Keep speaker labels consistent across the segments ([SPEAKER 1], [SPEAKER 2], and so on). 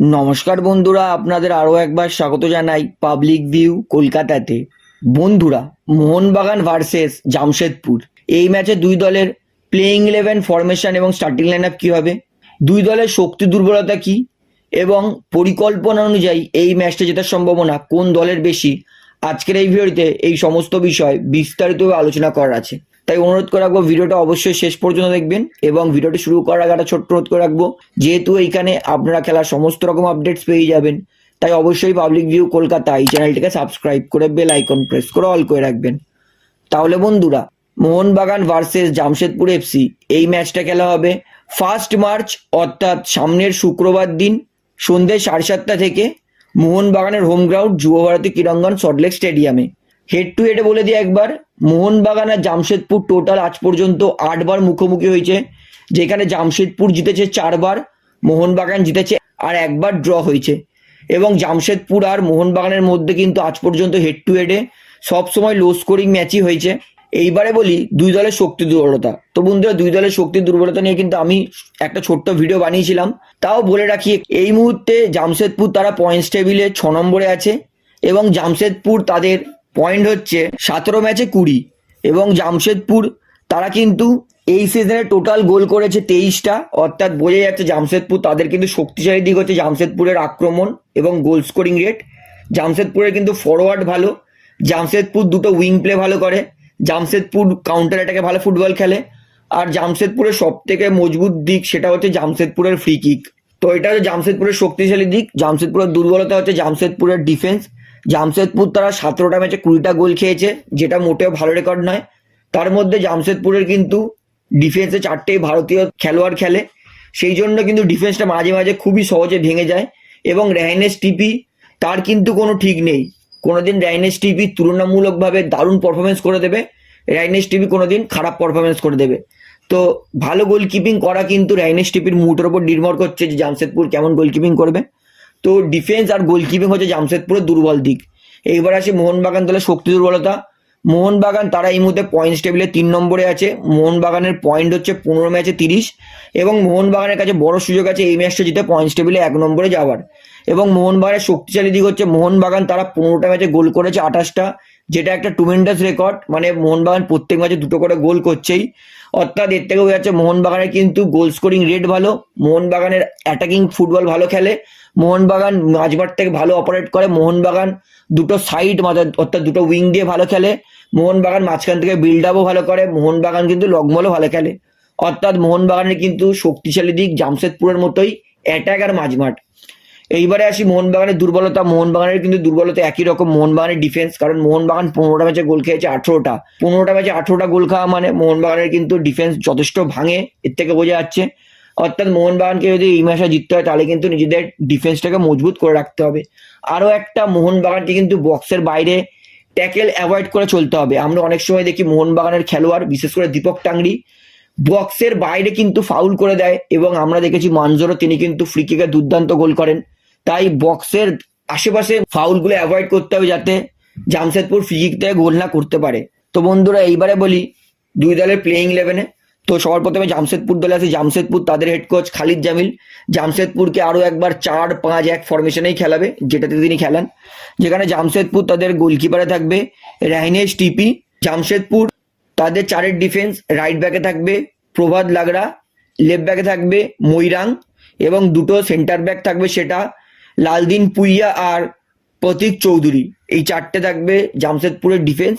[SPEAKER 1] নমস্কার বন্ধুরা, আপনাদের আরও একবার স্বাগত জানাই পাবলিক ভিউ কলকাতাতে। বন্ধুরা, মোহনবাগান ভার্সেস জামশেদপুর। এই ম্যাচে দুই দলের প্লেইং ইলেভেন ফরমেশন এবং স্টার্টিং লাইন আপ কী হবে? দুই দলের শক্তি দুর্বলতা কী? এবং পরিকল্পনা অনুযায়ী এই ম্যাচটা জেতার সম্ভাবনা কোন দলের বেশি? আজকের এই ভিডিওতে এই সমস্ত বিষয় বিস্তারিতভাবে আলোচনা করার আছে। তাই অনুরোধ করে রাখব, ভিডিওটা অবশ্যই শেষ পর্যন্ত দেখবেন এবং ভিডিওটি শুরু করার আগে একটা ছোট্ট অনুরোধ করে রাখব, যেহেতু এইখানে আপনারা খেলার সমস্ত রকম আপডেটস পেয়ে যাবেন, তাই অবশ্যই পাবলিক ভিউ কলকাতা এই চ্যানেলটিকে সাবস্ক্রাইব করে বেল আইকন প্রেস করে অল করে রাখবেন। তাহলে বন্ধুরা, মোহনবাগান ভার্সেস জামশেদপুর এফসি এই ম্যাচটা খেলা হবে ফার্স্ট মার্চ অর্থাৎ সামনের শুক্রবার দিন সন্ধ্যে সাড়ে সাতটা থেকে মোহনবাগানের home ground Yuvabharati Krirangan Salt Lake স্টেডিয়ামে হেড টু হেডে বলে দিই একবার, মোহনবাগান আর জামশেদপুর টোটাল আজ পর্যন্ত আটবার মুখোমুখি হয়েছে। যেখানে জামশেদপুর জিতেছে চারবার, মোহনবাগান জিতেছে আর একবার ড্র হয়েছে। এবং জামশেদপুর আর মোহনবাগানের মধ্যে কিন্তু আজ পর্যন্ত হেড টু হেডে সবসময় লো স্কোরিং ম্যাচই হয়েছে। এইবারে বলি, দুই দলের শক্তি দুর্বলতা। তো বন্ধুরা, দুই দলের শক্তি দুর্বলতা নিয়ে কিন্তু আমি একটা ছোট্ট ভিডিও বানিয়েছিলাম। তাও বলে রাখি, এই মুহূর্তে জামশেদপুর তারা পয়েন্টস টেবিলে ছ নম্বরে আছে। এবং জামশেদপুর তাদের পয়েন্ট হচ্ছে সতেরো ম্যাচে কুড়ি এবং জামশেদপুর, তারা কিন্তু এই সিজনে টোটাল গোল করেছে তেইশটা। অর্থাৎ বোঝা যাচ্ছে জামশেদপুর তাদের কিন্তু শক্তিশালী দিক হচ্ছে জামশেদপুরের আক্রমণ এবং গোল স্কোরিং রেট জামশেদপুরের কিন্তু ফরওয়ার্ড ভালো, জামশেদপুর দুটো উইং প্লে ভালো করে, জামশেদপুর কাউন্টার অ্যাটাকে ভালো ফুটবল খেলে। আর জামশেদপুরের সব থেকে মজবুত দিক সেটা হচ্ছে জামশেদপুরের ফ্রি কিক তো এটা হচ্ছে জামশেদপুরের শক্তিশালী দিক, জামশেদপুরের দুর্বলতা হচ্ছে জামশেদপুরের ডিফেন্স জামশেদপুর তারা সতেরোটা ম্যাচে কুড়িটা গোল খেয়েছে, যেটা মোটেও ভালো রেকর্ড নয়। তার মধ্যে জামশেদপুরের কিন্তু ডিফেন্সে চারটেই ভারতীয় খেলোয়াড় খেলে। সেই জন্য কিন্তু ডিফেন্সটা মাঝে মাঝে খুবই সহজে ভেঙে যায়। এবং র্যাইনেস টিপি তার কিন্তু কোনো ঠিক নেই। কোনোদিন রাইনেস টিভি তুলনামূলকভাবে দারুণ পারফরমেন্স করে দেবে। রাইনেস টিভি কোনোদিন খারাপ পারফরমেন্স করে দেবে। তো ভালো গোলকিপিং করা কিন্তু রাইনেস টিপির মুটের ওপর নির্ভর করছে যে জামশেদপুর কেমন গোলকিপিং করবে। তো ডিফেন্স আর গোলকিপিং হচ্ছে জামশেদপুরের দুর্বল দিক। এইবার আসে মোহনবাগান দলের শক্তি দুর্বলতা। মোহনবাগান তারা এই মুহূর্তে পয়েন্টস টেবিলে তিন নম্বরে আছে। মোহনবাগানের পয়েন্ট হচ্ছে পনেরো ম্যাচে তিরিশ এবং মোহনবাগানের কাছে বড় সুযোগ আছে এই ম্যাচটা জিতে পয়েন্টস টেবিলে এক নম্বরে যাওয়ার। এবং মোহনবাগানের শক্তিশালী দিক হচ্ছে মোহনবাগান তারা পনেরোটা ম্যাচে গোল করেছে আঠাশটা। যেটা একটা টুমেন্ডাস রেকর্ড মানে মোহনবাগান প্রত্যেক ম্যাচে দুটো করে গোল করছেই। অর্থাৎ এর থেকে বোঝা যাচ্ছে মোহনবাগানের কিন্তু গোল স্কোরিং রেট ভালো, মোহনবাগানের অ্যাটাকিং ফুটবল ভালো খেলে, মোহনবাগান মাঝমাঠ থেকে ভালো অপারেট করে, মোহনবাগান দুটো সাইড অর্থাৎ দুটো উইং দিয়ে ভালো খেলে, মোহনবাগান মাঝখান থেকে বিল্ড আপও ভালো করে, মোহনবাগান কিন্তু লগমলও ভালো খেলে। অর্থাৎ মোহনবাগানের কিন্তু শক্তিশালী দিক জামশেদপুরের মতোই অ্যাটাক আর মাঝমাঠ। এইবারে আসি মোহনবাগানের দুর্বলতা। মোহনবাগানের কিন্তু দুর্বলতা একই রকম। মোহনবাগানের ডিফেন্স কারণ মোহনবাগান পনেরোটা ম্যাচে গোল খেয়েছে আঠেরোটা। পনেরোটা ম্যাচে আঠেরোটা গোল খাওয়া মানে মোহনবাগানের কিন্তু ডিফেন্স যথেষ্ট ভাঙে, এর থেকে বোঝা যাচ্ছে। অর্থাৎ মোহনবাগানকে যদি এই ম্যাচে জিততে হয়, তাহলে কিন্তু নিজেদের ডিফেন্সটাকে মজবুত করে রাখতে হবে। আরও একটা, মোহনবাগানকে কিন্তু বক্সের বাইরে ট্যাকেল অ্যাভয়েড করে চলতে হবে। আমরা অনেক সময় দেখি মোহনবাগানের খেলোয়াড়, বিশেষ করে দীপক টাংরি বক্সের বাইরে কিন্তু ফাউল করে দেয় এবং আমরা দেখেছি মানজোরও তিনি কিন্তু ফ্রি কিকে দুর্দান্ত গোল করেন। তাই বক্সের আশেপাশে ফাউলগুলো অ্যাভয়েড করতে হবে যাতে জামশেদপুর ফ্রি কিক থেকে গোল না করতে পারে। তো বন্ধুরা, এইবারে বলি, দুই দলের প্লেইং ইলেভেনে তো সবার প্রথমে জামশেদপুর দলে আছে জামশেদপুর তাদের হেড কোচ খালিদ জামিল। জামশেদপুরকে আরও একবার চার পাঁচ এক ফরমেশনেই খেলাবে, যেটাতে তিনি খেলান। যেখানে জামশেদপুর তাদের গোলকিপারে থাকবে রাহিনেশ টিপি। জামশেদপুর তাদের চারের ডিফেন্স রাইট ব্যাকে থাকবে, প্রভাত লাগড়া। লেফট ব্যাকে থাকবে মৈরাং এবং দুটো সেন্টার ব্যাক থাকবে, সেটা লালদিন পুইয়া আর প্রতীক চৌধুরী। এই চারটে থাকবে জামশেদপুরের ডিফেন্স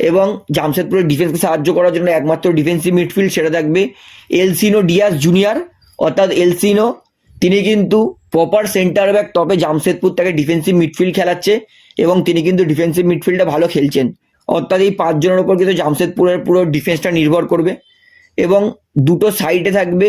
[SPEAKER 1] এবং জামশেদপুরের ডিফেন্সকে সাহায্য করার জন্য একমাত্র ডিফেন্সিভ মিডফিল্ড সেটা থাকবে এলসিনো ডিয়াস জুনিয়র অর্থাৎ এলসিনো, তিনি কিন্তু প্রপার সেন্টার ব্যাক তবে জামশেদপুর তাকে ডিফেন্সিভ মিডফিল্ড খেলাচ্ছে এবং তিনি কিন্তু ডিফেন্সিভ মিডফিল্ডে ভালো খেলছেন। অর্থাৎ এই পাঁচজনের ওপর কিন্তু জামশেদপুরের পুরো ডিফেন্সটা নির্ভর করবে এবং দুটো সাইডে থাকবে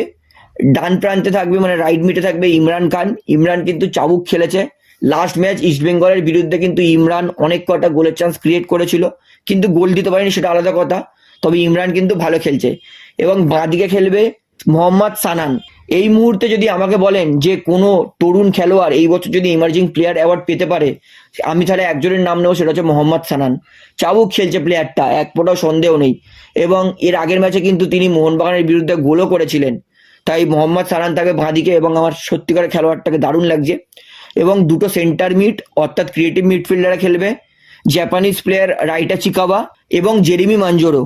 [SPEAKER 1] ডান প্রান্তে থাকবে মানে রাইট মিটে থাকবে ইমরান খান। ইমরান কিন্তু চাবুক খেলেছে। লাস্ট ম্যাচ ইস্টবেঙ্গলের বিরুদ্ধে কিন্তু ইমরান অনেক কটা গোলের চান্স ক্রিয়েট করেছিল। কিন্তু গোল দিতে পারেনি সেটা আলাদা কথা। তবে ইমরান কিন্তু ভালো খেলছে। এবং বাঁদিকে খেলবে মোহাম্মদ সানান। এই মুহূর্তে যদি আমাকে বলেন যে কোনো তরুণ খেলোয়াড় এই বছর যদি ইমার্জিং প্লেয়ার অ্যাওয়ার্ড পেতে পারে, আমি তাহলে একজনের নাম নেব, সেটা হচ্ছে মোহাম্মদ সানান। চাবুক খেলছে প্লেয়ারটা এক ফোটাও সন্দেহ নেই। এবং এর আগের ম্যাচে কিন্তু তিনি মোহনবাগানের বিরুদ্ধে গোলও করেছিলেন। তাই মোহাম্মদ সারান তাকে বাঁদিকে এবং আমার সত্যিকারের খেলোয়াড়টাকে দারুণ লাগছে। এবং দুটো সেন্টার মিড, অর্থাৎ ক্রিয়েটিভ মিডফিল্ডাররা খেলবে জাপানিজ প্লেয়ার রাইটা চিকাবা এবং জেরিমি মাঞ্জোরো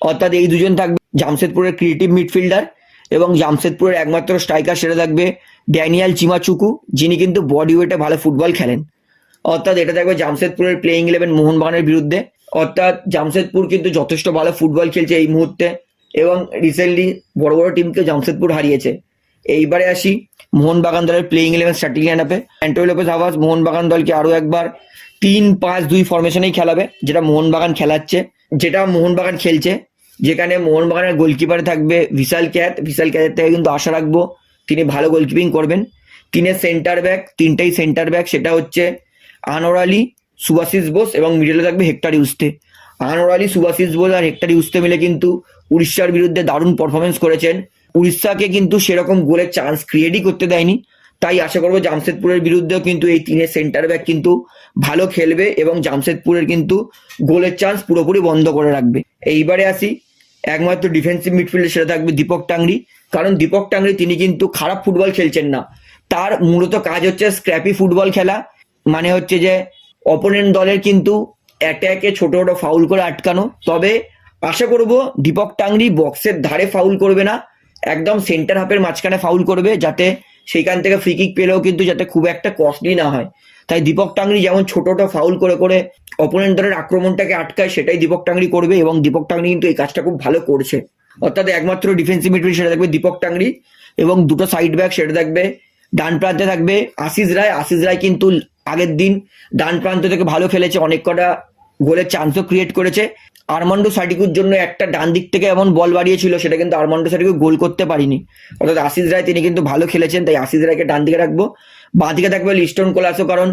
[SPEAKER 1] অর্থাৎ এই দুজন থাকবে জামশেদপুরের ক্রিয়েটিভ মিডফিল্ডার এবং জামশেদপুরের একমাত্র স্ট্রাইকার সেটা থাকবে ড্যানিয়াল চিমাচুকু যিনি কিন্তু বডি ওয়েটে ভালো ফুটবল খেলেন। অর্থাৎ এটা থাকবে জামশেদপুরের প্লেইং ইলেভেন মোহনবাগানের বিরুদ্ধে। অর্থাৎ জামশেদপুর কিন্তু যথেষ্ট ভালো ফুটবল খেলছে এই মুহূর্তে। এবং রিসেন্টলি বড় বড় টিমকে জামশেদপুর হারিয়েছে। এইবারে আসি মোহনবাগান দলের প্লেইং ইলেভেন স্টার্টিং লাইন আপে লোপেস আওয়াজ মোহনবাগান দলকে আরও একবার তিন, পাঁচ, দুই ফরমেশনেই খেলাবে, যেটা মোহনবাগান খেলাচ্ছে, যেটা মোহনবাগান খেলছে, যেখানে মোহনবাগানের গোলকিপারে থাকবে বিশাল ক্যাত বিশাল ক্যাথের থেকে কিন্তু আশা রাখব তিনি ভালো গোলকিপিং করবেন। তিনের সেন্টার ব্যাক তিনটাই সেন্টার ব্যাক সেটা হচ্ছে আনোয়ার আলী, সুভাশিস বোস এবং মিডলে থাকবে হেক্টর ইউস্তে। আনোয়ার আলী, সুভাশিস বোস আর হেক্টর ইউস্তে মিলে কিন্তু উড়িষ্যার বিরুদ্ধে দারুণ পারফরমেন্স করেছেন। উড়িষ্যাকে কিন্তু সেরকম গোলের চান্স ক্রিয়েটই করতে দেয়নি। তাই আশা করব জামশেদপুরের বিরুদ্ধেও কিন্তু এই তিনের সেন্টার ব্যাক কিন্তু ভালো খেলবে এবং জামশেদপুরের কিন্তু গোলের চান্স পুরোপুরি বন্ধ করে রাখবে। এইবারে আসি, একমাত্র ডিফেন্সিভ মিডফিল্ডে সেটা থাকবে দীপক টাংরি। কারণ দীপক টাংরি তিনি কিন্তু খারাপ ফুটবল খেলছেন না। তার মূলত কাজ হচ্ছে স্ক্র্যাপি ফুটবল খেলা। মানে হচ্ছে যে অপোনেন্ট দলের কিন্তু অ্যাট্যাকে ছোট ছোট ফাউল করে আটকানো। তবে আশা করব দীপক টাংরি বক্সের ধারে ফাউল করবে না। একদম সেন্টার হাফের মাঝখানে ফাউল করবে যাতে সেইখান থেকে ফ্রি কিক পেলেও কিন্তু যাতে খুব একটা কস্টলি না হয়। তাই দীপক টাংরি যেমন ছোট ছোট ফাউল করে করে অপোনেন্ট দলের আক্রমণটাকে আটকায়, সেটাই দীপক টাংরি করবে এবং দীপক টাংরি কিন্তু এই কাজটা খুব ভালো করছে। অর্থাৎ একমাত্র ডিফেন্সিভ মিডফিল্ড সেটা থাকবে দীপক টাংরি এবং দুটো সাইড ব্যাক সেটা থাকবে ডান প্রান্তে থাকবে আশিস রায়। আশিস রায় কিন্তু আগের দিন ডান প্রান্ত থেকে ভালো খেলেছে, অনেক কটা গোলের চান্সও ক্রিয়েট করেছে। আরমান্ডো সাটিকুর জন্য একটা ডান দিক থেকে এমন বল বাড়িয়েছিল, সেটা কিন্তু আরমান্ডো সাটিকু গোল করতে পারিনি। অর্থাৎ আশিস রায় তিনি কিন্তু ভালো খেলেছেন, তাই আশিস রায়কে ডান দিকে রাখব। বাঁ দিকে থাকবে লিস্টন কোলাসো, কারণ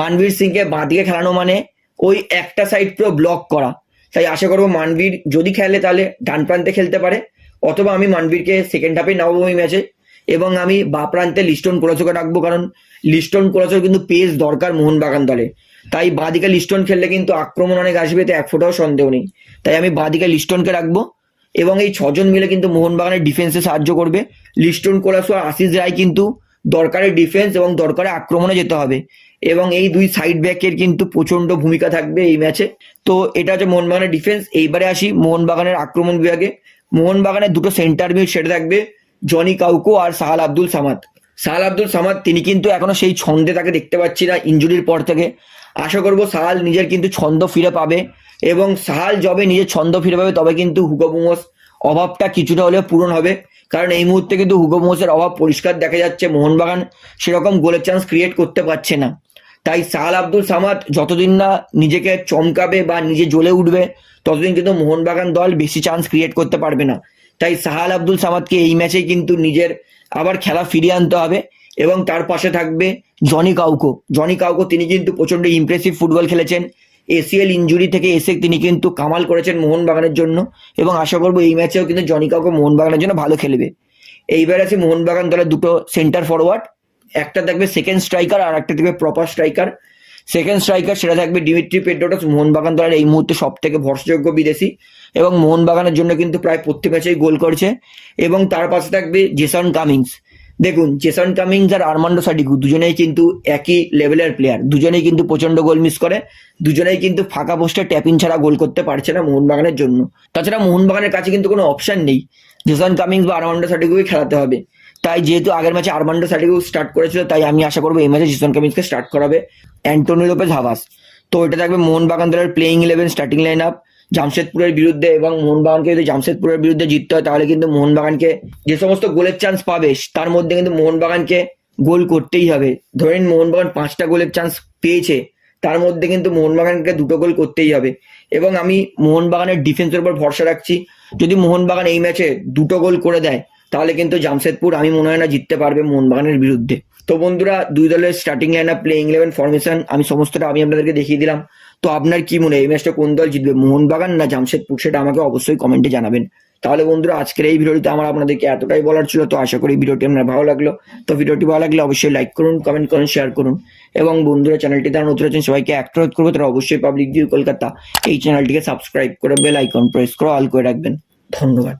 [SPEAKER 1] মানবীর সিংকে বাঁ দিকে খেলানো মানে ওই একটা সাইড পুরো ব্লক করা। তাই আশা করব মানবীর যদি খেলে তাহলে ডান প্রান্তে খেলতে পারে, অথবা আমি মানবীরকে সেকেন্ড হাফে নামাবো ওই ম্যাচে এবং আমি বা প্রান্তে লিস্টন কোলাসোকে রাখব, কারণ লিস্টন কোলাসোর কিন্তু পেস দরকার মোহনবাগান দলে। তাই বাঁদিকে লিস্টন খেললে কিন্তু আক্রমণ অনেক আসবে, তো এক ফোটাও সন্দেহ নেই। তাই আমি বাঁদিকে লিস্টনকে রাখব এবং এই ছজন মিলে কিন্তু মোহনবাগানের ডিফেন্সে সাহায্য করবে। লিস্টন কোলাসো আর আশিস রায় কিন্তু দরকারে ডিফেন্স এবং দরকারে আক্রমণে যেতে হবে এবং এই দুই সাইড ব্যাকের কিন্তু প্রচণ্ড ভূমিকা থাকবে এই ম্যাচে তো এটা হচ্ছে মোহনবাগানের ডিফেন্স এইবারে আসি মোহনবাগানের আক্রমণ বিভাগে। মোহনবাগানের দুটো সেন্টার মিড সেটা থাকবে, জনি কাউকো আর সাহাল আব্দুল সামাদ। সাহাল আব্দুল সামাদ, তিনি কিন্তু এখনও সেই ছন্দে তাকে দেখতে পাচ্ছি না ইঞ্জুরির পর থেকে। আশা করব সাহাল নিজের কিন্তু ছন্দ ফিরে পাবে এবং সাহাল যবে নিজের ছন্দ ফিরে পাবে, তবে কিন্তু হুগো বুমোস অভাবটা কিছুটা হলেও পূরণ হবে। কারণ এই মুহূর্তে কিন্তু হুগো বুমোসের অভাব পরিষ্কার দেখা যাচ্ছে মোহনবাগান, সেরকম গোলের চান্স ক্রিয়েট করতে পারছে না। তাই সাহাল আব্দুল সামাদ যতদিন না নিজেকে চমকাবে বা নিজে জ্বলে উঠবে, ততদিন কিন্তু মোহনবাগান দল বেশি চান্স ক্রিয়েট করতে পারবে না। তাই সাহাল আব্দুল সামাদকে এই ম্যাচে কিন্তু নিজের আবার খেলা ফিরিয়ে আনতে হবে এবং তার পাশে থাকবে জনি কাউকো। জনি কাউকো তিনি কিন্তু প্রচণ্ড ইমপ্রেসিভ ফুটবল খেলেছেন। এসিএল ইঞ্জুরি থেকে এসে তিনি কিন্তু কামাল করেছেন মোহনবাগানের জন্য এবং আশা করব এই ম্যাচেও কিন্তু জনি কাউকো মোহনবাগানের জন্য ভালো খেলবে। এইবার আছে মোহনবাগান দলের দুটো সেন্টার ফরওয়ার্ড একটা থাকবে সেকেন্ড স্ট্রাইকার আর একটা থাকবে প্রপার স্ট্রাইকার সেকেন্ড স্ট্রাইকার সেটা থাকবে ডিমিট্রি পেড্রোটাস মোহনবাগান দলের এই মুহূর্তে সব থেকে ভরসাযোগ্য বিদেশি। এবং মোহনবাগানের জন্য কিন্তু প্রায় প্রত্যেক ম্যাচেই গোল করছে। এবং তার পাশে থাকবে জেসন কামিংস। দেখুন, জেসন কামিংস আর আরমান্ডো সাডিকু দুজনেই কিন্তু একই লেভেলের প্লেয়ার দুজনেই কিন্তু প্রচণ্ড গোল মিস করে। দুজনেই কিন্তু ফাঁকা পোস্টে ট্যাপিং ছাড়া গোল করতে পারছে না মোহনবাগানের জন্য। তাছাড়া মোহনবাগানের কাছে কিন্তু কোনো অপশান নেই। জেসন কামিংস বা আরমান্ডো সাডিকুকে খেলাতে হবে। তাই যেহেতু আগের ম্যাচে আরমান্ডো সাডিকু স্টার্ট করেছিল, তাই আমি আশা করব এই ম্যাচে জেসন কামিংসকে স্টার্ট করাবে। Antonio Lopez Habas. তো এটা থাকবে মোহনবাগান দলের playing eleven starting line up জামশেদপুরের বিরুদ্ধে এবং মোহনবাগানকে যদি জামশেদপুরের বিরুদ্ধে জিততে হয়, তাহলে কিন্তু মোহনবাগানকে যে সমস্ত গোলের চান্স পাবে, তার মধ্যে কিন্তু মোহনবাগানকে গোল করতেই হবে। ধরেন মোহনবাগান পাঁচটা গোলের চান্স পেয়েছে, তার মধ্যে কিন্তু মোহনবাগানকে দুটো গোল করতেই হবে। এবং আমি মোহনবাগানের ডিফেন্সের উপর ভরসা রাখছি, যদি মোহনবাগান এই ম্যাচে দুটো গোল করে দেয়, তাহলে কিন্তু জামশেদপুর আমি মনে হয় না জিততে পারবে মোহনবাগানের বিরুদ্ধে। তো বন্ধুরা, দুই দলের starting line up playing eleven formation আমি সমস্তটা আমি আপনাদেরকে দেখিয়ে দিলাম। তো আপনার কি মনে হয়, এই ম্যাচটা কোন দল জিতবে, মোহনবাগান না জামশেদপুর? সেটা আমাকে অবশ্যই কমেন্টে জানাবেন। তাহলে বন্ধুরা, আজকের এই ভিডিওটিতে আমার আপনাদেরকে এতটাই বলার ছিল, তো আশা করি ভিডিওটি আপনার ভালো লাগল। তো ভিডিওটি ভালো লাগলে অবশ্যই লাইক করুন কমেন্ট করুন শেয়ার করুন। এবং বন্ধুরা চ্যানেলটি তারা নতুন আছেন, সবাইকে অনুরোধ করব, তারা অবশ্যই পাবলিক ভিউ কলকাতা এই চ্যানেলটিকে সাবস্ক্রাইব করে বেল আইকন প্রেস করে অল করে রাখবেন। ধন্যবাদ।